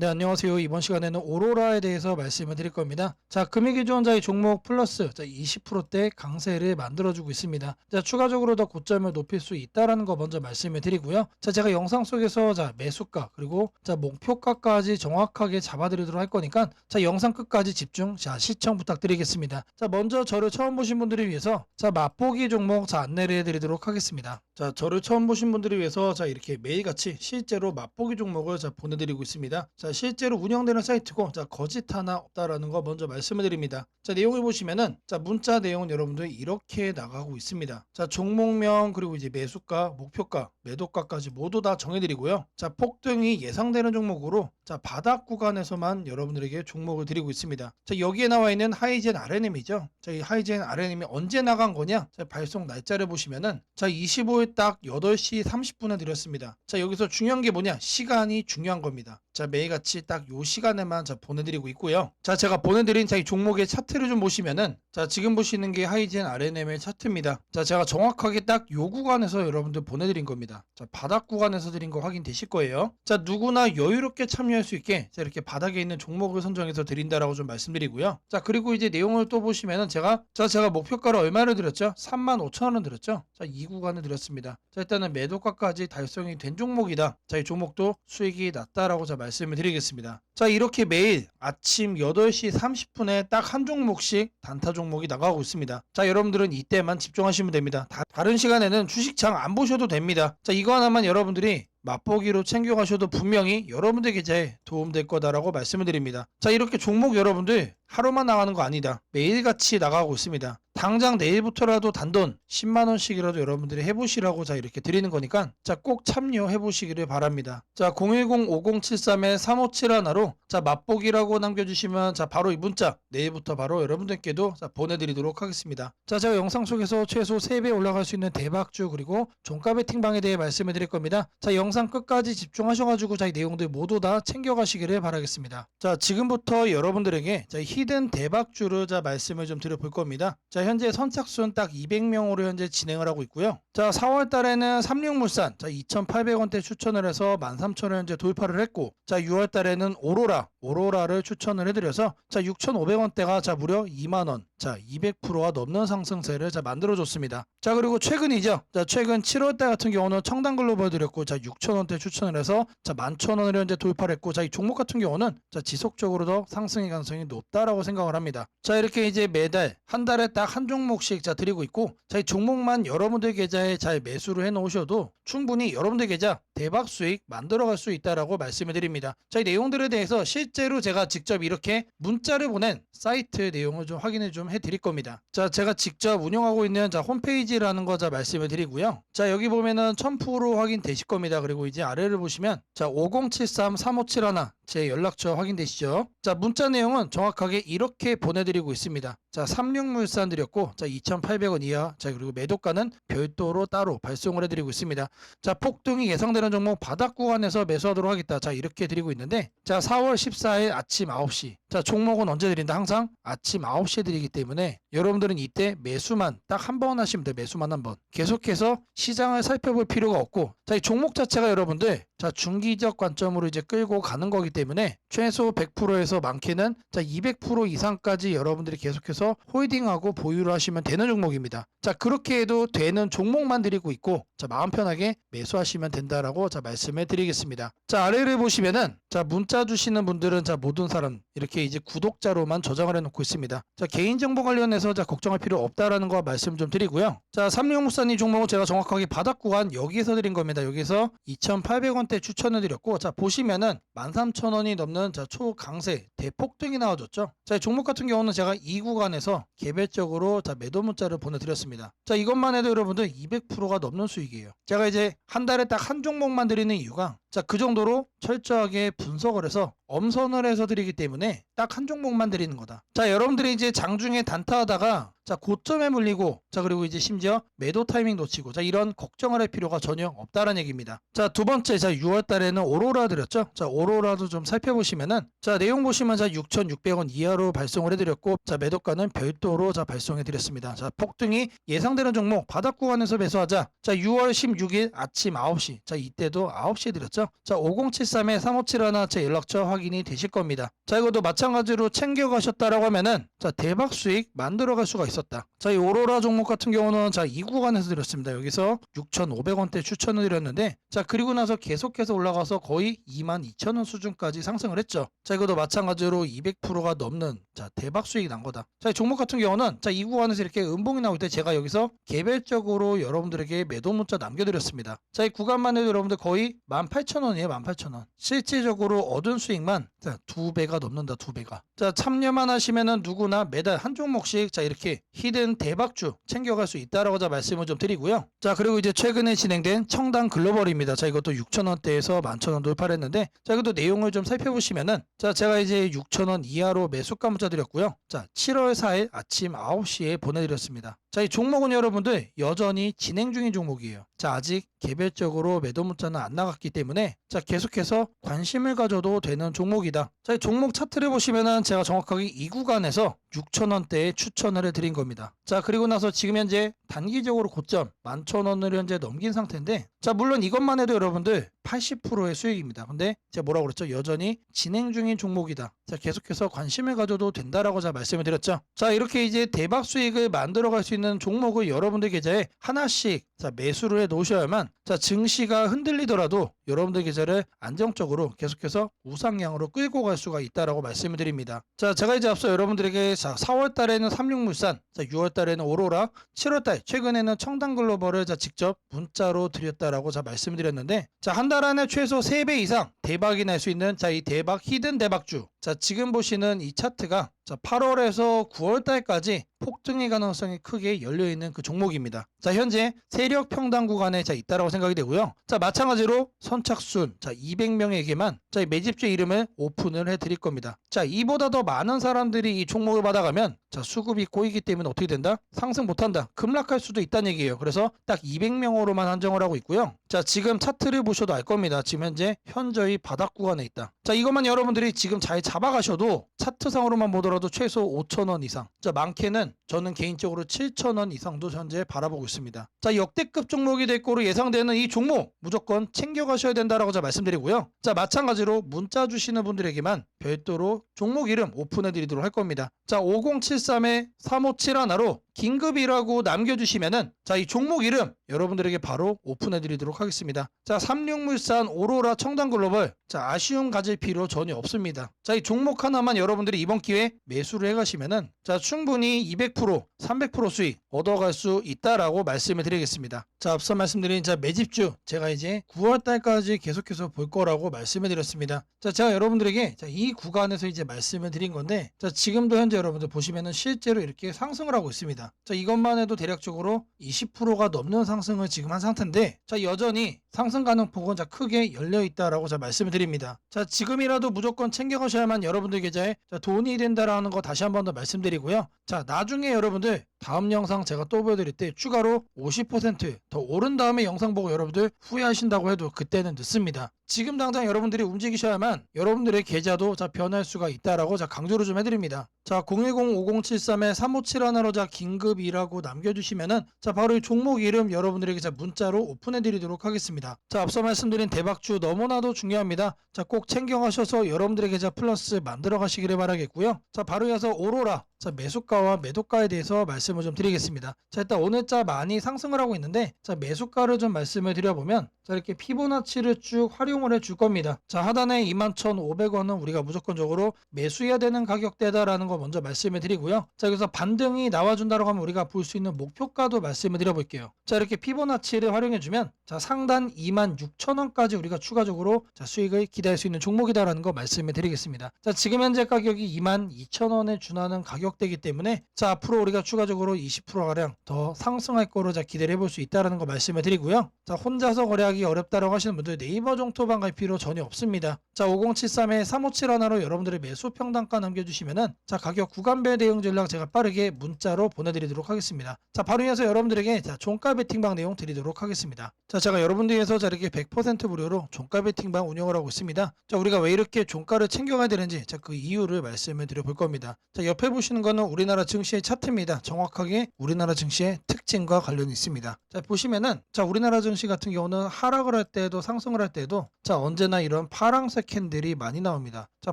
네, 안녕하세요. 이번 시간에는 오로라에 대해서 말씀을 드릴 겁니다. 자, 금액이 좋은 자의 종목 플러스 자, 20%대 강세를 만들어주고 있습니다. 자, 추가적으로 더 고점을 높일 수 있다라는 거 먼저 말씀을 드리고요. 자, 제가 영상 속에서 자, 매수가 그리고 자, 목표가까지 정확하게 잡아드리도록 할 거니까 자, 영상 끝까지 집중 자, 시청 부탁드리겠습니다. 자, 먼저 저를 처음 보신 분들을 위해서 자, 맛보기 종목 자, 안내를 해드리도록 하겠습니다. 자, 저를 처음 보신 분들을 위해서 자, 이렇게 매일같이 실제로 맛보기 종목을 자, 보내드리고 있습니다. 자, 실제로 운영되는 사이트고 자, 거짓 하나 없다라는 거 먼저 말씀을 드립니다. 자, 내용을 보시면은 자, 문자 내용은 여러분들 이렇게 나가고 있습니다. 자, 종목명 그리고 이제 매수가, 목표가, 매도가까지 모두 다 정해드리고요. 자, 폭등이 예상되는 종목으로 자, 바닥 구간에서만 여러분들에게 종목을 드리고 있습니다. 자, 여기에 나와 있는 하이젠 RNM이죠. 자, 이 하이젠 RNM이 언제 나간 거냐? 자, 발송 날짜를 보시면은 자, 25일 딱 8시 30분에 드렸습니다. 자, 여기서 중요한 게 뭐냐? 시간이 중요한 겁니다. 자, 매일같이 딱 요 시간에만 자, 보내드리고 있고요. 자, 제가 보내드린 자, 이 종목의 차트를 좀 보시면은 자, 지금 보시는 게 하이젠 RNM의 차트입니다. 자, 제가 정확하게 딱 요 구간에서 여러분들 보내드린 겁니다. 자, 바닥 구간에서 드린 거 확인되실 거예요. 자, 누구나 여유롭게 참여할 수 있게 자, 이렇게 바닥에 있는 종목을 선정해서 드린다라고 좀 말씀드리고요. 자, 그리고 이제 내용을 또 보시면은 제가 자, 제가 목표가를 얼마를 드렸죠? 35,000원 드렸죠? 자, 이 구간을 드렸습니다. 자, 일단은 매도가까지 달성이 된 종목이다. 자, 이 종목도 수익이 낮다라고 자 말씀을 드리겠습니다. 자, 이렇게 매일 아침 8시 30분에 딱 한 종목씩 단타 종목이 나가고 있습니다. 자, 여러분들은 이때만 집중하시면 됩니다. 다, 다른 시간에는 주식장 안 보셔도 됩니다. 자, 이거 하나만 여러분들이 맛보기로 챙겨가셔도 분명히 여러분들 계좌에 도움될 거다라고 말씀을 드립니다. 자, 이렇게 종목 여러분들 하루만 나가는 거 아니다. 매일같이 나가고 있습니다. 당장 내일부터라도 단돈 10만원씩이라도 여러분들이 해보시라고 자 이렇게 드리는 거니까 자 꼭 참여해 보시기를 바랍니다. 자 010-5073-3571로 자 맛보기라고 남겨주시면 자 바로 이 문자 내일부터 바로 여러분들께도 자 보내드리도록 하겠습니다. 자 제가 영상 속에서 최소 3배 올라갈 수 있는 대박주 그리고 종가 베팅방에 대해 말씀을 드릴 겁니다. 자 영상 끝까지 집중하셔가지고 자 이 내용들 모두 다 챙겨가시기를 바라겠습니다. 자 지금부터 여러분들에게 자 히든 대박주를 자 말씀을 좀 드려볼 겁니다. 자 현재 선착순 딱 200명으로 현재 진행을 하고 있고요. 자 4월 달에는 삼육물산 자 2,800원대 추천을 해서 13,000원 현재 돌파를 했고 자 6월 달에는 오로라 오로라를 추천을 해드려서 자 6,500원대가 자 무려 2만 원. 자 200%가 넘는 상승세를 자 만들어줬습니다. 자 그리고 최근이죠. 자 최근 7월달 같은 경우는 청담글로벌 드렸고 자 6,000원대 추천을 해서 자 11,000원을 현재 돌파를 했고 자 이 종목 같은 경우는 자 지속적으로 더 상승의 가능성이 높다라고 생각을 합니다. 자 이렇게 이제 매달 한 달에 딱한 종목씩 자 드리고 있고 자이 종목만 여러분들 계좌에 잘 매수를 해 놓으셔도 충분히 여러분들 계좌 대박 수익 만들어 갈 수 있다라고 말씀을 드립니다. 자 이 내용들에 대해서 실제로 제가 직접 이렇게 문자를 보낸 사이트 내용을 좀 확인을 좀 해 드릴 겁니다. 자 제가 직접 운영하고 있는 자 홈페이지라는 거 자 말씀을 드리고요. 자 여기 보면은 1000% 확인 되실 겁니다. 그리고 이제 아래를 보시면 자 5073-3571 제 연락처 확인되시죠? 자 문자 내용은 정확하게 이렇게 보내드리고 있습니다. 자 36물산 드렸고 자 2,800원 이하 자 그리고 매도가는 별도로 따로 발송을 해드리고 있습니다. 자 폭등이 예상되는 종목 바닥 구간에서 매수하도록 하겠다. 자 이렇게 드리고 있는데 자 4월 14일 아침 9시 자 종목은 언제 드린다? 항상 아침 9시에 드리기 때문에 여러분들은 이때 매수만 딱 한 번 하시면 돼요. 매수만 한 번. 계속해서 시장을 살펴볼 필요가 없고 자 이 종목 자체가 여러분들 자 중기적 관점으로 이제 끌고 가는 거기 때문에 최소 100%에서 많게는 자 200% 이상까지 여러분들이 계속해서 홀딩하고 보유를 하시면 되는 종목입니다. 자 그렇게 해도 되는 종목만 드리고 있고 자 마음 편하게 매수하시면 된다라고 자 말씀을 드리겠습니다. 자 아래를 보시면은 자 문자 주시는 분들은 자 모든 사람 이렇게 이제 구독자로만 저장을 해 놓고 있습니다. 자 개인 정보 관련해서 자 걱정할 필요 없다라는 거 말씀 좀 드리고요. 자 삼룡무사님 종목은 제가 정확하게 바닥 구간 여기에서 드린 겁니다. 여기서 2,800원대 추천을 드렸고 자 보시면은 13,000원이 넘는 자 초강세 대폭등이 나와줬죠. 자이 종목 같은 경우는 제가 이 구간에서 개별적으로 자 매도 문자를 보내 드렸습니다. 자 이것만 해도 여러분들 200%가 넘는 수익이에요. 제가 이제 한 달에 딱 한 종목만 드리는 이유가 자 그 정도로 철저하게 분석을 해서 엄선을 해서 드리기 때문에 딱 한 종목만 드리는 거다. 자, 여러분들이 이제 장중에 단타하다가 자, 고점에 물리고 자, 그리고 이제 심지어 매도 타이밍 놓치고 자, 이런 걱정을 할 필요가 전혀 없다는 얘기입니다. 자, 두 번째 자, 6월 달에는 오로라 드렸죠. 자, 오로라도 좀 살펴보시면은 자, 내용 보시면 자, 6,600원 이하로 발송을 해 드렸고 자, 매도가는 별도로 자, 발송해 드렸습니다. 자, 폭등이 예상되는 종목 바닥 구간에서 매수하자. 자, 6월 16일 아침 9시. 자, 이때도 9시에 드렸죠. 자, 5073에 3571제 연락처 확인이 되실 겁니다. 자, 이것도 마찬가지로 챙겨 가셨다라고 하면은 자, 대박 수익 만들어 갈 수가 있 었다. 자, 이 오로라 종목 같은 경우는 자, 이 구간에서 드렸습니다. 여기서 6,500원대 추천을 드렸는데 자, 그리고 나서 계속해서 올라가서 거의 22,000원 수준까지 상승을 했죠. 자, 이것도 마찬가지로 200%가 넘는 자, 대박 수익이 난 거다. 자, 이 종목 같은 경우는 자, 이 구간에서 이렇게 음봉이 나올 때 제가 여기서 개별적으로 여러분들에게 매도 문자 남겨 드렸습니다. 자, 이 구간만 해도 여러분들 거의 18,000원이에요, 18,000원. 실질적으로 얻은 수익만 자, 두 배가 넘는다, 두 배가. 자, 참여만 하시면은 누구나 매달 한 종목씩 자, 이렇게 히든 대박주 챙겨갈 수 있다라고 자 말씀을 좀 드리고요. 자, 그리고 이제 최근에 진행된 청당 글로벌입니다. 자, 이것도 6,000원대에서 11,000원 돌파를 했는데 자, 이것도 내용을 좀 살펴보시면은 자, 제가 이제 6,000원 이하로 매수가 문자 드렸고요. 자, 7월 4일 아침 9시에 보내드렸습니다. 자, 이 종목은 여러분들 여전히 진행 중인 종목이에요. 자, 아직 개별적으로 매도 문자는 안 나갔기 때문에 자, 계속해서 관심을 가져도 되는 종목이다. 자, 이 종목 차트를 보시면은 제가 정확하게 이 구간에서 6,000원대에 추천을 해드린 겁니다. 자, 그리고 나서 지금 현재 단기적으로 고점 11,000원을 현재 넘긴 상태인데 자, 물론 이것만 해도 여러분들 80%의 수익입니다. 근데 제가 뭐라고 그랬죠? 여전히 진행 중인 종목이다. 자, 계속해서 관심을 가져도 된다라고 제가 말씀을 드렸죠. 자, 이렇게 이제 대박 수익을 만들어 갈 수 있는 종목을 여러분들 계좌에 하나씩 자, 매수를 해 놓으셔야만 자, 증시가 흔들리더라도 여러분들 계좌를 안정적으로 계속해서 우상향으로 끌고 갈 수가 있다라고 말씀을 드립니다. 자, 제가 이제 앞서 여러분들에게 자, 4월 달에는 삼육물산, 자, 6월 달에는 오로라, 7월 달 최근에는 청당 글로벌을 자, 직접 문자로 드렸다라고 자 말씀을 드렸는데 자, 한 달 안에 최소 3배 이상 대박이 날 수 있는 자, 이 대박 히든 대박주. 자, 지금 보시는 이 차트가 자, 8월에서 9월 달까지 폭등의 가능성이 크게 열려 있는 그 종목입니다. 자, 현재 세력 평당 구간에 자 있다라고 생각이 되고요. 자, 마찬가지로 선착순 자, 200명에게만 자, 이 매집주 이름을 오픈을 해 드릴 겁니다. 자, 이보다 더 많은 사람들이 이 종목을 받아가면 자, 수급이 꼬이기 때문에 어떻게 된다? 상승 못 한다. 급락할 수도 있다는 얘기예요. 그래서 딱 200명으로만 한정을 하고 있고요. 자, 지금 차트를 보셔도 알 겁니다. 지금 현재 현저히 바닥 구간에 있다. 자, 이것만 여러분들이 지금 잘 잡아가셔도 차트상으로만 보더라도 최소 5,000원 이상. 자, 많게는 저는 개인적으로 7,000원 이상도 현재 바라보고 있습니다. 자, 역대급 종목이 될 거로 예상되는 이 종목 무조건 챙겨가셔야 된다라고 제가 말씀드리고요. 자, 마찬가지로 문자 주시는 분들에게만 별도로 종목 이름 오픈해 드리도록 할 겁니다. 자, 5073에 3571로 긴급이라고 남겨주시면은 자, 이 종목 이름 여러분들에게 바로 오픈해 드리도록 하겠습니다. 자, 삼육물산 오로라 청당 글로벌. 자, 아쉬움 가질 필요 전혀 없습니다. 자, 이 종목 하나만 여러분들이 이번 기회에 매수를 해 가시면은 자, 충분히 200%, 300% 수익 얻어갈 수 있다라고 말씀을 드리겠습니다. 자, 앞서 말씀드린 자, 매집주 제가 이제 9월 달까지 계속해서 볼 거라고 말씀을 드렸습니다. 자, 제가 여러분들에게 자, 이 구간에서 이제 말씀을 드린 건데 자, 지금도 현재 여러분들 보시면은 실제로 이렇게 상승을 하고 있습니다. 자, 이것만 해도 대략적으로 20%가 넘는 상승을 지금 한 상태인데 자, 여전히 상승 가능 폭은 자, 크게 열려 있다라고 자, 말씀을 드립니다. 자, 지금이라도 무조건 챙겨 가셔야만 여러분들 계좌에 자, 돈이 된다라는 거 다시 한 번 더 말씀드리고요. 자, 나중에 여러분들 다음 영상 제가 또 보여드릴 때 추가로 50%더 오른 다음에 영상 보고 여러분들 후회하신다고 해도 그때는 늦습니다. 지금 당장 여러분들이 움직이셔야만 여러분들의 계좌도 자 변할 수가 있다라고 자 강조를 좀 해드립니다. 자 010-5073에 3571로 자 긴급이라고 남겨주시면은 자 바로 이 종목 이름 여러분들에게 자 문자로 오픈해드리도록 하겠습니다. 자 앞서 말씀드린 대박주 너무나도 중요합니다. 자 꼭 챙겨가셔서 여러분들의 계좌 플러스 만들어 가시기를 바라겠고요. 자 바로 이어서 오로라 자 매수가와 매도가에 대해서 말씀을 좀 드리겠습니다. 자 일단 오늘자 많이 상승을 하고 있는데 자 매수가를 좀 말씀을 드려보면 자 이렇게 피보나치를 쭉 활용 을 해 줄 겁니다. 자 하단에 21,500원은 우리가 무조건적으로 매수해야 되는 가격대다라는 거 먼저 말씀을 드리고요. 자 여기서 반등이 나와준다라고 하면 우리가 볼 수 있는 목표가도 말씀을 드려볼게요. 자 이렇게 피보나치를 활용해 주면 자 상단 26,000원까지 우리가 추가적으로 자 수익을 기대할 수 있는 종목이다라는 거 말씀을 드리겠습니다. 자 지금 현재 가격이 22,000원에 준하는 가격 가격대이기 때문에 자 앞으로 우리가 추가적으로 20%가량 더 상승할 거로 자 기대를 해볼 수 있다라는 거 말씀을 드리고요. 자 혼자서 거래하기 어렵다라고 하시는 분들 네이버 종토 방갈 필요 전혀 없습니다. 자 5073에 357 하나로 여러분들의 매수 평단가 남겨주시면은 자 가격 구간별 대응 전략 제가 빠르게 문자로 보내드리도록 하겠습니다. 자 바로 이어서 여러분들에게 자 종가 베팅방 내용 드리도록 하겠습니다. 자 제가 여러분들 위해서 자 이렇게 100% 무료로 종가 베팅방 운영을 하고 있습니다. 자 우리가 왜 이렇게 종가를 챙겨가야 되는지 자 그 이유를 말씀을 드려볼 겁니다. 자 옆에 보시는 거는 우리나라 증시의 차트입니다. 정확하게 우리나라 증시의 특징과 관련이 있습니다. 자 보시면은 자 우리나라 증시 같은 경우는 하락을 할 때도 상승을 할 때도 자 언제나 이런 파랑색 캔들이 많이 나옵니다. 자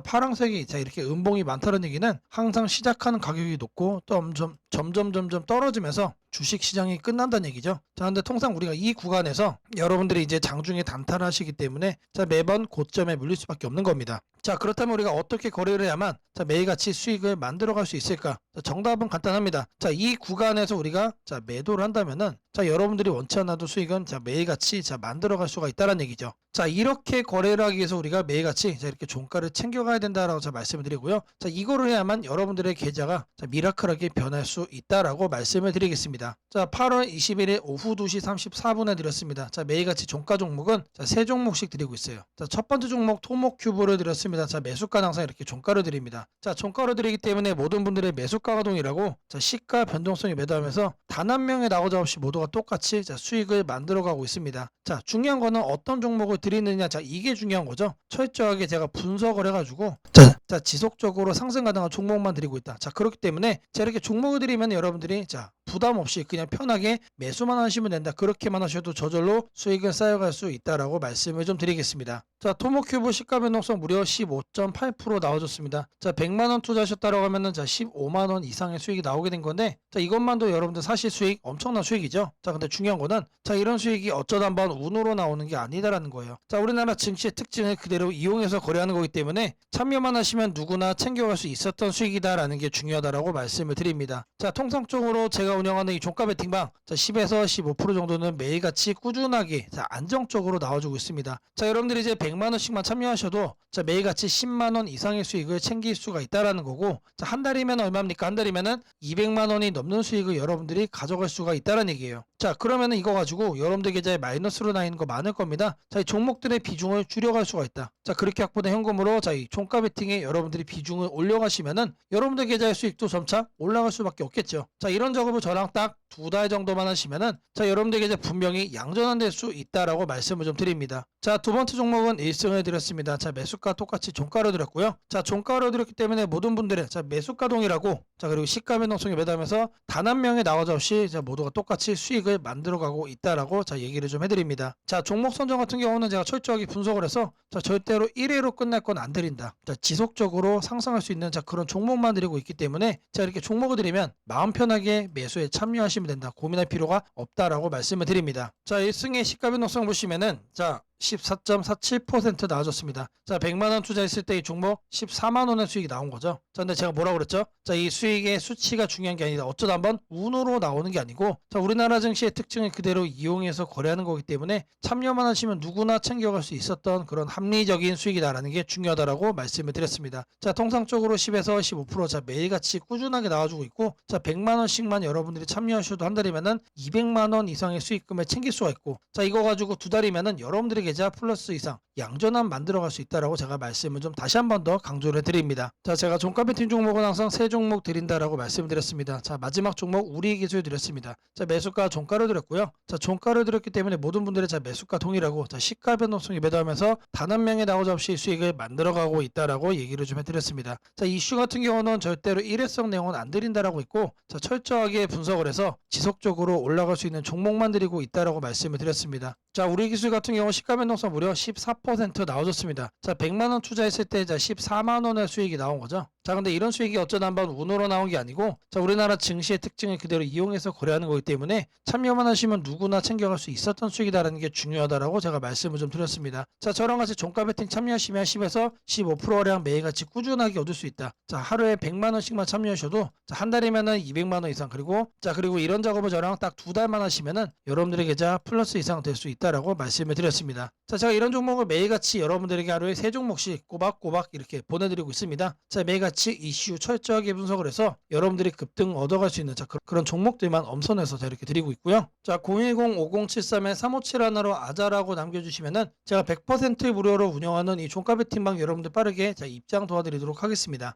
파랑색이 자 이렇게 음봉이 많다는 얘기는 항상 시작하는 가격이 높고 또 점점 점점 점점 떨어지면서 주식 시장이 끝난다는 얘기죠. 자, 근데 통상 우리가 이 구간에서 여러분들이 이제 장중에 단타하시기 때문에 자 매번 고점에 물릴 수밖에 없는 겁니다. 자, 그렇다면 우리가 어떻게 거래를 해야만 자 매일같이 수익을 만들어갈 수 있을까? 자, 정답은 간단합니다. 자, 이 구간에서 우리가 자 매도를 한다면은 자 여러분들이 원치 않아도 수익은 자 매일같이 자 만들어갈 수가 있다는 얘기죠. 자 이렇게 거래를 하기 위해서 우리가 매일같이 자 이렇게 종가를 챙겨가야 된다라고 자 말씀을 드리고요. 자 이거를 해야만 여러분들의 계좌가 자 미라클하게 변할 수 있다라고 말씀을 드리겠습니다. 자 8월 21일 오후 2시 34분에 드렸습니다. 자 매일같이 종가 종목은 자 세 종목씩 드리고 있어요. 자 첫 번째 종목 토목 큐브를 드렸습니다. 자 매수가 항상 이렇게 종가를 드립니다. 자 종가를 드리기 때문에 모든 분들의 매수가 가 동일하고 자 시가 변동성이 매도하면서 단 한 명의 나오자 없이 모두가 똑같이 자 수익을 만들어 가고 있습니다. 자 중요한 거는 어떤 종목을 드리느냐 자 이게 중요한 거죠. 철저하게 제가 분석을 해가지고 자, 자 지속적으로 상승 가능한 종목만 드리고 있다. 자 그렇기 때문에 자 이렇게 종목을 드리면 여러분들이 자 부담 없이 그냥 편하게 매수만 하시면 된다. 그렇게만 하셔도 저절로 수익을 쌓여갈 수 있다라고 말씀을 좀 드리겠습니다. 자, 토모큐브 시가 변동성 무려 15.8% 나와줬습니다. 자, 100만 원 투자하셨다라고 하면은 자 15만 원 이상의 수익이 나오게 된 건데, 자 이것만도 여러분들 사실 수익 엄청난 수익이죠. 자, 근데 중요한 거는 자 이런 수익이 어쩌다 한번 운으로 나오는 게 아니다라는 거예요. 자, 우리나라 증시의 특징을 그대로 이용해서 거래하는 거기 때문에 참여만 하시면 누구나 챙겨갈 수 있었던 수익이다라는 게 중요하다라고 말씀을 드립니다. 자, 통상적으로 제가 운영하는 이 종가 베팅방 자 10에서 15% 정도는 매일같이 꾸준하게 자 안정적으로 나와주고 있습니다. 자 여러분들이 이제 100만 원씩만 참여하셔도 자 매일같이 10만 원 이상의 수익을 챙길 수가 있다라는 거고 자 한 달이면 얼마입니까? 한 달이면은 200만 원이 넘는 수익을 여러분들이 가져갈 수가 있다는 얘기예요. 자 그러면은 이거 가지고 여러분들 계좌에 마이너스로 나 있는 거 많을 겁니다. 자 이 종목들의 비중을 줄여갈 수가 있다. 자 그렇게 확보된 현금으로 자 이 종가 베팅에 여러분들이 비중을 올려가시면은 여러분들 계좌의 수익도 점차 올라갈 수밖에 없겠죠. 자 이런 작업을 저랑 딱 두 달 정도만 하시면은 자 여러분들 계좌 분명히 양전환될 수 있다라고 말씀을 좀 드립니다. 자 두 번째 종목은 1승을 드렸습니다. 자 매수가 똑같이 종가로 드렸고요. 자 종가로 드렸기 때문에 모든 분들의 자 매수가 동이라고 자 그리고 시가 변동성이 매도하면서 단 한 명의 나와자 없이 자 모두가 똑같이 수익을 만들어가고 있다라고 자 얘기를 좀 해드립니다. 자 종목 선정 같은 경우는 제가 철저하게 분석을 해서 자 절대로 1회로 끝날 건 안 드린다. 자 지속적으로 상승할 수 있는 자 그런 종목만 드리고 있기 때문에 자 이렇게 종목을 드리면 마음 편하게 매수에 참여하시면 된다. 고민할 필요가 없다라고 말씀을 드립니다. 자 1승의 시가 변동성 보시면은 자14.47% 나와줬습니다. 자, 100만 원 투자했을 때 이 종목 14만 원의 수익이 나온 거죠. 자, 근데 제가 뭐라고 그랬죠? 자, 이 수익의 수치가 중요한 게 아니다. 어쩌다 한번 운으로 나오는 게 아니고 자, 우리나라 증시의 특징을 그대로 이용해서 거래하는 거기 때문에 참여만 하시면 누구나 챙겨갈 수 있었던 그런 합리적인 수익이다라는 게 중요하다라고 말씀을 드렸습니다. 자, 통상적으로 10에서 15%자 매일같이 꾸준하게 나와주고 있고 자, 100만 원씩만 여러분들이 참여하셔도 한 달이면은 200만 원 이상의 수익금을 챙길 수가 있고 자, 이거 가지고 두 달이면은 여러분들의 계좌 플러스 이상 양전환 만들어갈 수 있다라고 제가 말씀을 좀 다시 한 번 더 강조를 드립니다. 자, 제가 종가 베팅 종목은 항상 세 종목 드린다라고 말씀드렸습니다. 자, 마지막 종목 우리 기술 드렸습니다. 자, 매수가 종가를 드렸고요. 자, 종가를 드렸기 때문에 모든 분들의 자 매수가 동일하고 자, 시가 변동성이 매도하면서 단 한 명의 나오자 없이 수익을 만들어가고 있다라고 얘기를 좀 해드렸습니다. 자, 이슈 같은 경우는 절대로 일회성 내용은 안 드린다라고 있고 자, 철저하게 분석을 해서 지속적으로 올라갈 수 있는 종목만 드리고 있다라고 말씀을 드렸습니다. 자, 우리 기술 같은 경우 시가 변동성 무려 14% 나와줬습니다. 자, 100만 원 투자했을 때 자, 14만 원의 수익이 나온 거죠. 자, 근데 이런 수익이 어쩌다 한번 운으로 나온 게 아니고 자, 우리나라 증시의 특징을 그대로 이용해서 거래하는 거기 때문에 참여만 하시면 누구나 챙겨갈 수 있었던 수익이다라는 게 중요하다라고 제가 말씀을 좀 드렸습니다. 자, 저랑 같이 종가 베팅 참여하시면 10에서 15%량 매일같이 꾸준하게 얻을 수 있다. 자, 하루에 100만 원씩만 참여하셔도 자, 한 달이면은 200만 원 이상 그리고 자, 그리고 이런 작업을 저랑 딱 두 달만 하시면은 여러분들의 계좌 플러스 이상 될 수 있다라고 말씀을 드렸습니다. 자, 제가 이런 종목을 매일같이 여러분들에게 하루에 세 종목씩 꼬박꼬박 이렇게 보내드리고 있습니다. 자, 매일같이 가치 이슈 철저하게 분석을 해서 여러분들이 급등 얻어갈 수 있는 자 그- 그런 종목들만 엄선해서 자 이렇게 드리고 있고요. 자 010-5073에 357 하나로 아자라고 남겨주시면은 제가 100% 무료로 운영하는 이 종가 베팅방 여러분들 빠르게 자 입장 도와드리도록 하겠습니다.